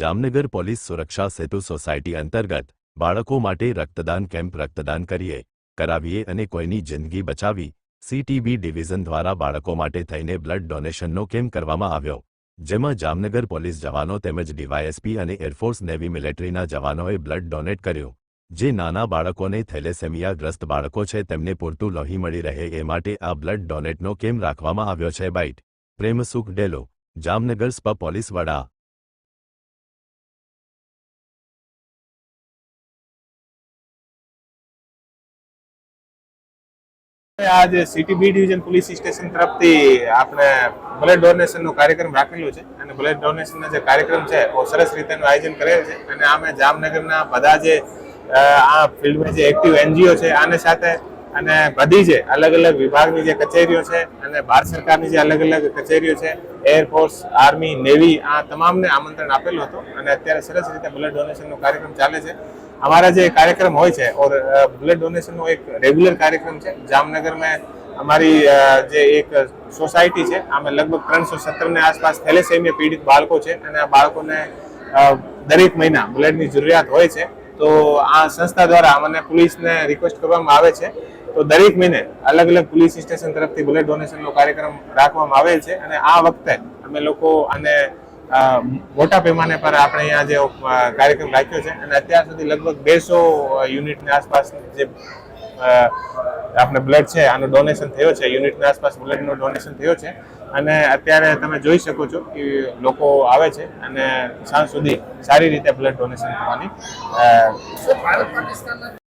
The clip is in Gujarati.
જામનગર પોલીસ સુરક્ષા સેતુ સોસાયટી અંતર્ગત બાળકો માટે રક્તદાન કેમ્પ રક્તદાન કરીએ, કરાવીએ અને કોઈની જિંદગી બચાવી સીટીબી ડિવિઝન દ્વારા બાળકો માટે થઈને બ્લડ ડોનેશનનો કેમ્પ કરવામાં આવ્યો. જેમાં જામનગર પોલીસ જવાનો તેમજ ડીવાયએસપી અને એરફોર્સ નેવી મિલિટરીના જવાનોએ બ્લડ ડોનેટ કર્યું. જે નાના બાળકોને થેલેસેમિયાગ્રસ્ત બાળકો છે તેમને પૂરતું લોહી મળી રહે એ માટે આ બ્લડ ડોનેટનો કેમ્પ રાખવામાં આવ્યો છે. Byte. Premsukh Delu, Jamnagar SP police વડા. આ જે city B division police station તરફથી આપણે બ્લડ ડોનેશનનો કાર્યક્રમ રાખેલો છે અને બ્લડ ડોનેશનનો જે કાર્યક્રમ છે, બહુ સરસ રીતેનું આયોજન કરેલ છે અને આમે જામનગરના બધા જે આ ફિલ્ડમાં જે એક્ટિવ એનજીઓ છે, આને સાથે અને બધી જે અલગ અલગ વિભાગની જે કચેરીઓ છે અને ભારત સરકારની જે અલગ અલગ કચેરીઓ છે એરફોર્સ આર્મી નેવી આ તમામને આમંત્રણ આપેલું હતું અને અત્યારે સરસ રીતે બ્લડ ડોનેશનનો કાર્યક્રમ ચાલે છે. અમારા જે કાર્યક્રમ હોય છે ઓર બ્લડ ડોનેશનનો એક રેગ્યુલર કાર્યક્રમ છે. જામનગરમાં અમારી જે એક સોસાયટી છે આમાં લગભગ ત્રણસો સત્તરની આસપાસ થેલેસેમિયા પીડિત બાળકો છે અને આ બાળકોને દરેક મહિના બ્લડની જરૂરિયાત હોય છે. તો આ સંસ્થા દ્વારા અમને પોલીસને રિક્વેસ્ટ કરવામાં આવે છે. તો દરેક મહિને અલગ અલગ પોલીસ સ્ટેશન તરફથી બ્લડ ડોનેશનનો કાર્યક્રમ રાખવામાં આવેલ છે અને આ વખતે અમે લોકો આને અ, મોટા પેમાને પર આપણે અહીંયા જે કાર્યક્રમ રાખ્યો છે અને અત્યાર સુધી લગભગ બેસો યુનિટની આસપાસ જે આપણે બ્લડ છે, આનું ડોનેશન થયો છે, યુનિટની આસપાસ બ્લડનું ડોનેશન થયો છે અને અત્યારે તમે જોઈ શકો છો કે લોકો આવે છે અને સાંજ સુધી સારી રીતે બ્લડ ડોનેશન થવાની